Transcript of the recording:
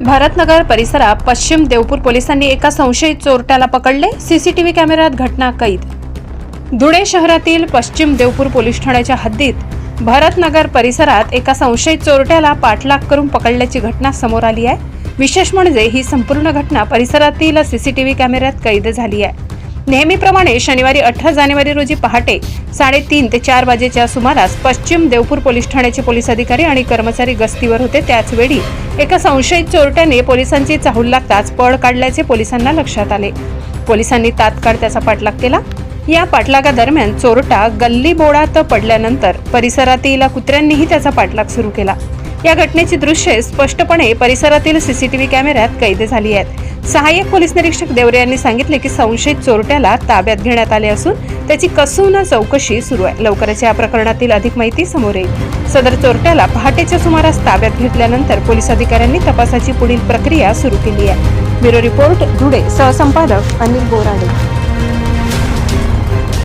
भरतनगर परिसरात पश्चिम देवपूर पोलिसांनी एका संशयित चोरट्याला पकडले. सीसीटीव्ही कॅमेऱ्यात घटना कैद. धुळे शहरातील पश्चिम देवपूर पोलीस ठाण्याच्या हद्दीत भरतनगर परिसरात एका संशयित चोरट्याला पाठलाग करून पकडल्याची घटना समोर आली आहे. विशेष म्हणजे ही संपूर्ण घटना परिसरातील सीसीटीव्ही कॅमेऱ्यात कैद झाली आहे. नेहमीप्रमाणे शनिवारी अठरा जानेवारी रोजी पहाटे साडेतीन ते चार वाजेच्या सुमारास पश्चिम देवपूर पोलीस ठाण्याचे पोलीस अधिकारी आणि कर्मचारी गस्तीवर होते. त्याचवेळी एका संशयित चोरट्याने पोलिसांची चाहूल लागताच पळ काढल्याचे पोलिसांना लक्षात आले. पोलिसांनी तात्काळ त्याचा पाठलाग केला. या पाठलागादरम्यान चोरटा गल्ली बोळात पडल्यानंतर परिसरातील कुत्र्यांनीही त्याचा पाठलाग सुरू केला. या घटनेची दृश्ये स्पष्टपणे परिसरातील सीसीटीव्ही कॅमेऱ्यात कैद झाली आहेत. सहाय्यक पोलीस निरीक्षक देवरे यांनी सांगितले की संशयित चोरट्याला ताब्यात घेण्यात आले असून त्याची कसून चौकशी सुरू आहे. लवकरच या प्रकरणातील अधिक माहिती समोर येईल. सदर चोरट्याला पहाटेच्या सुमारास ताब्यात घेतल्यानंतर पोलीस अधिकाऱ्यांनी तपासाची पुढील प्रक्रिया सुरू केली आहे. ब्युरो रिपोर्ट धुळे सहसंपादक अनिल बोराडे.